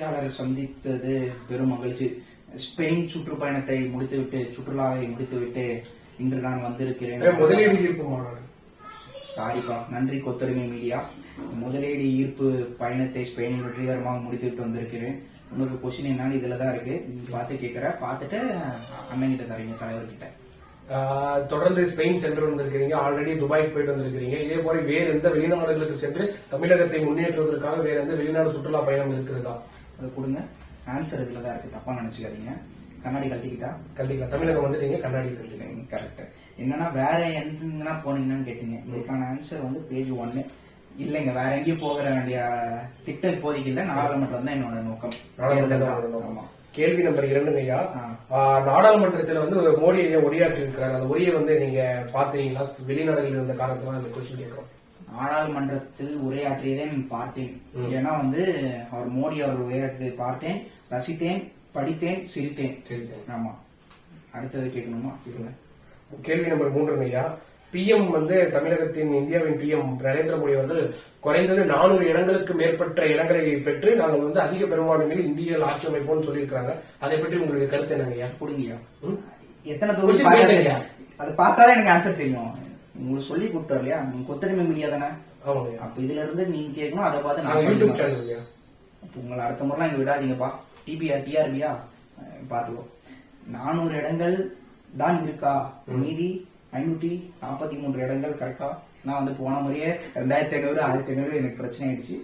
செய்தியாளர் சந்தித்தது பெரும் மகிழ்ச்சி. ஸ்பெயின் சுற்றுப்பயணத்தை முடித்துவிட்டு சுற்றுலாவை முடித்துவிட்டு இன்று நான் வந்திருக்கிறேன். முதலீடு ஈர்ப்பு மாநாடு. சாரிப்பா நன்றி கொத்தடிமை மீடியா. முதலீடு ஈர்ப்பு பயணத்தை ஸ்பெயினில் வெற்றிகரமாக முடித்துவிட்டு வந்திருக்கிறேன். உங்களுக்கு கொஸ்டின் என்னன்னு இதுல தான் இருக்கு பார்த்து கேட்குற பார்த்துட்டு அண்ணன் கிட்ட தரீங்க தலைவர்கிட்ட. தொடர்ந்து ஸ்பெயின் சென்று வந்திருக்கிறீங்க. ஆல்ரெடி துபாய்க்கு போயிட்டு வந்திருக்கிறீங்க. இதே போல வேறு எந்த வெளிநாடுகளுக்கு சென்று தமிழகத்தை முன்னேற்றுவதற்காக வேற எந்த வெளிநாடு சுற்றுலா பயணம் இருக்கிறதா? அதை கொடுங்க. ஆன்சர் இதுல தான் இருக்கு. தப்பா நினைச்சுக்காதீங்க. கண்ணாடி கழட்டிக்கிட்டா? கண்டிப்பா தமிழகம் வந்துட்டீங்க கண்ணாடி கண்டிப்பா கரெக்ட் என்னன்னா வேற எங்கன்னா போனீங்கன்னு கேட்டீங்க. இதுக்கான ஆன்சர் வந்து பேஜ் ஒன்னு இல்லைங்க வேற எங்கேயும் போகிற வேண்டிய திட்டம் இப்போதைக்கு இல்ல. நாடாளுமன்றம் தான். என்னோட நோக்கம். ஆமா. கேள்வி நம்பர் இரண்டுங்க ஐயா. நாடாளுமன்றத்துல வந்து மோடி ஐயா உரையாற்றி இருக்கிறார் அந்த உரையை வந்து நீங்க பாத்தீங்களா வெளிநாடுகளில் இருந்த காரணத்துல அந்த கொஸ்டின் கேட்கிறோம். நாடாளுமன்றத்தில் உரையாற்றியதை பார்த்தேன். ஏன்னா வந்து அவர் மோடி அவர் உரையாற்றியதை பார்த்தேன் ரசித்தேன் படித்தேன் சிரித்தேன். சரி சரி. ஆமா. அடுத்தது கேட்கணுமா? கேள்வி நம்பர் மூன்றுங்க ஐயா. பிஎம் வந்து தமிழகத்தின் இந்தியாவின் பிஎம் நரேந்திர மோடி அவர்கள் குறைந்தது நானூறு இடங்களுக்கு மேற்பட்ட இடங்களை பெற்று நாங்கள் வந்து அதிக பெரும்பான்மையில் இந்திய ஆட்சி அமைப்போம்னு சொல்லியிருக்காங்க அதை பற்றி உங்களுடைய கருத்து என்னங்க ஐயா? கொடுங்கய்யா? எத்தனை தொகுதி அது பார்த்தாதான் எனக்கு ஆன்சர் தெரியும். உங்களுக்கு சொல்லி கொடுத்தோம் இல்லையா? நீங்க கொத்தடிமை மீடியா தானே. அப்ப இதுல இருந்து நீங்க கேட்கணும் அதை பார்த்து நான் யூடியூப். சேனல் உங்களை அடுத்த முறைலாம் இங்க விடாதீங்கப்பா. டிபிஆர் டிஆர்பியா பாத்துக்கோ நானூறு இடங்கள் தான் இருக்கா? மீதி ஐநூத்தி நாற்பத்தி மூன்று இடங்கள் கரெக்டா நான் வந்து போன முறையே ரெண்டாயிரத்தி ஐநூறு ஆயிரத்தி ஐநூறு எனக்கு பிரச்சனை ஆயிடுச்சு.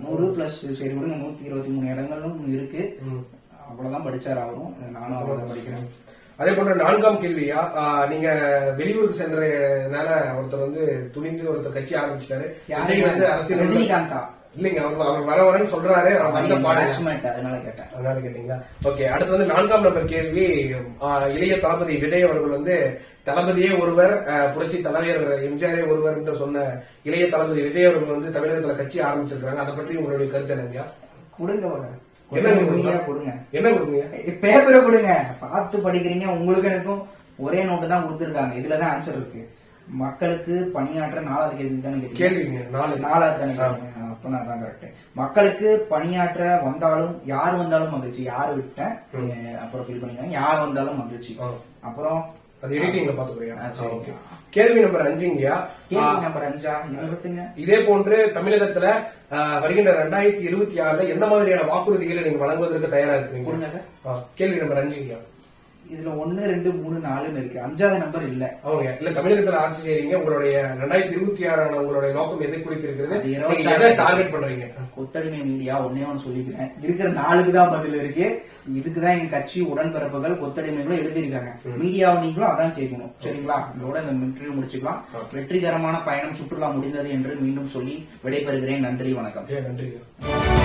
நூறு பிளஸ் சரி விடுங்க நூத்தி இருபத்தி மூணு இடங்களும் இருக்கு. ம். அவ்வளவுதான் படிச்சார் அவரும். நானும் அவ்வளவுதான் படிக்கிறேன். அதே போன்ற நான்காம் கேள்வியா நீங்க வெளியூருக்கு சென்றனால ஒருத்தர் வந்து துணிந்து ஒருத்தர் கட்சி ஆரம்பிச்சிட்டாரு. ரஜினிகாந்தா. இல்லைங்க அவர் அவர் வர வரேன்னு சொல்றாரு. அவர் வந்த அதனால கேட்டேன். அதனால கேட்டீங்களா? ஓகே அடுத்து வந்து நான்காம் நம்பர் கேள்வி. இளைய தளபதி விஜய் அவர்கள் வந்து தளபதியே ஒருவர் புரட்சி தலைவர் எம்ஜிஆரே ஒருவர் என்று சொன்ன இளைய தளபதி விஜய் அவர்கள் வந்து தமிழகத்துல கட்சி ஆரம்பிச்சிருக்காங்க அதை பற்றி உங்களுடைய கருத்து என்னங்க கொடுங்க. என்ன கொடுங்க? கொடுங்க என்ன கொடுங்க? பேப்பரை கொடுங்க. பார்த்து படிக்கிறீங்க உங்களுக்கு எனக்கும் ஒரே நோட்டு தான் கொடுத்துருக்காங்க. இதுலதான் ஆன்சர் இருக்கு. மக்களுக்கு பணியாற்ற நாலாவது கேள்வி தானே? கேள்விங்க நாலு. நாலாவது தானே கேட்டீங்க? அப்ப நான் தான் கரெக்ட் மக்களுக்கு பணியாற்ற வந்தாலும் யார் வந்தாலும் மகிழ்ச்சி. யார் விட்டேன் அப்புறம் ஃபீல் பண்ணிக்கோங்க. யார் வந்தாலும் மகிழ்ச்சி. அப்புறம் அது எடிட்டிங்ல. ஓகே. கேள்வி நம்பர் அஞ்சுங்கய்யா கேள்வி நம்பர் அஞ்சா? இதே போன்று தமிழகத்துல வருகின்ற ரெண்டாயிரத்தி இருபத்தி ஆறுல எந்த மாதிரியான வாக்குறுதிகளை நீங்க வழங்குவதற்கு தயாரா. ஆ, கேள்வி நம்பர் அஞ்சுங்கய்யா இதுல ஒன்னு ரெண்டு மூணு நாலுன்னு இருக்கு. அஞ்சாவது நம்பர் இல்ல. அவங்க இல்ல தமிழகத்துல ஆட்சி செய்றீங்க. உங்களுடைய ரெண்டாயிரத்தி இருபத்தி ஆறான உங்களுடைய நோக்கம் எதை குறித்து இருக்கிறது அது நீங்க இருபத்தாறு. எதை டார்கெட் பண்றீங்க? கொத்தடிமை மீடியா ஒன்னே ஒன்று சொல்லிக்கிறேன். இருக்கிற நாளுக்கு தான் பதில் இருக்கு. இதுக்குதான் எங்க கட்சி உடன்பிறப்புகள் கொத்தடிமைகளும் எழுதியிருக்காங்க. மீடியாவை நீங்களும் அதான் கேட்கணும். சரிங்களா? இதோட இந்த இன்டர்வியூ முடிச்சுக்கலாம். வெற்றிகரமான பயணம் சுற்றுலா முடிந்தது என்று மீண்டும் சொல்லி விடைபெறுகிறேன். நன்றி வணக்கம். ஏ, நன்றிங்க